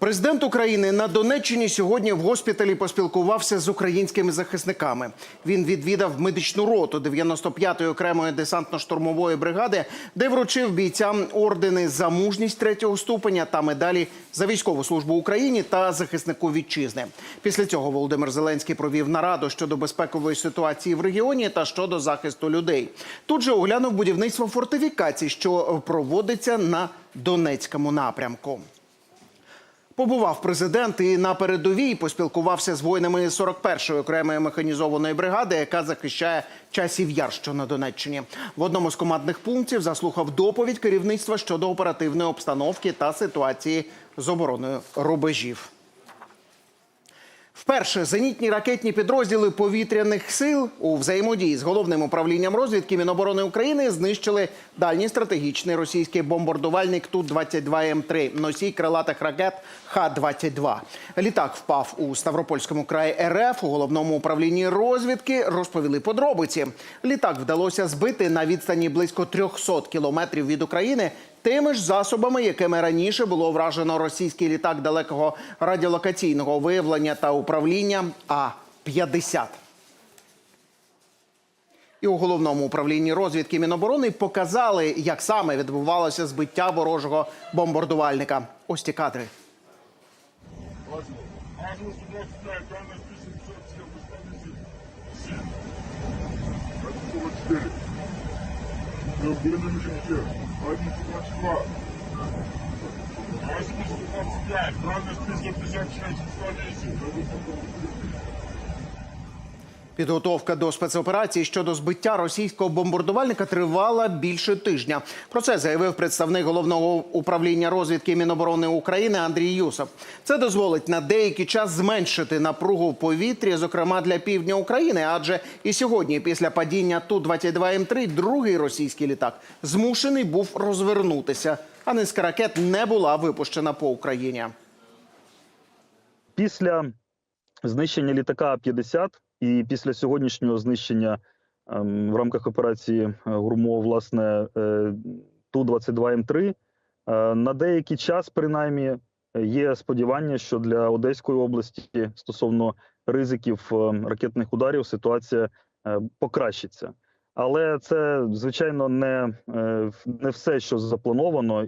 Президент України на Донеччині сьогодні в госпіталі поспілкувався з українськими захисниками. Він відвідав медичну роту 95-ї окремої десантно-штурмової бригади, де вручив бійцям ордени за мужність третього ступеня та медалі за військову службу Україні та захиснику вітчизни. Після цього Володимир Зеленський провів нараду щодо безпекової ситуації в регіоні та щодо захисту людей. Тут же оглянув будівництво фортифікацій, що проводиться на Донецькому напрямку. Побував президент і на передовій поспілкувався з воїнами 41-ї окремої механізованої бригади, яка захищає часів яр, на Донеччині. В одному з командних пунктів заслухав доповідь керівництва щодо оперативної обстановки та ситуації з обороною рубежів. Вперше зенітні ракетні підрозділи повітряних сил у взаємодії з головним управлінням розвідки Міноборони України знищили дальній стратегічний російський бомбардувальник Ту-22М3, носій крилатих ракет Х-22. Літак впав у Ставропольському краї РФ. У головному управлінні розвідки розповіли подробиці. Літак вдалося збити на відстані близько 300 кілометрів від України тими ж засобами, якими раніше було вражено російський літак далекого радіолокаційного виявлення та управління А-50. І у головному управлінні розвідки Міноборони показали, як саме відбувалося збиття ворожого бомбардувальника. Ось ті кадри. No, put him in the chair. I need to watch you up. I speak to the guy. Brothers, please look this up. Change the foundation. Підготовка до спецоперації щодо збиття російського бомбардувальника тривала більше тижня. Про це заявив представник головного управління розвідки Міноборони України Андрій Юсов. Це дозволить на деякий час зменшити напругу в повітрі, зокрема для півдня України. Адже і сьогодні, після падіння Ту-22М3, другий російський літак змушений був розвернутися. А низка ракет не була випущена по Україні. Після знищення літака 50 і після сьогоднішнього знищення ем, в рамках операції е, Гурмо, власне, е, Ту-22М3, е, на деякий час, принаймні, є сподівання, що для Одеської області стосовно ризиків ракетних ударів ситуація покращиться. Але це, звичайно, не, не все, що заплановано.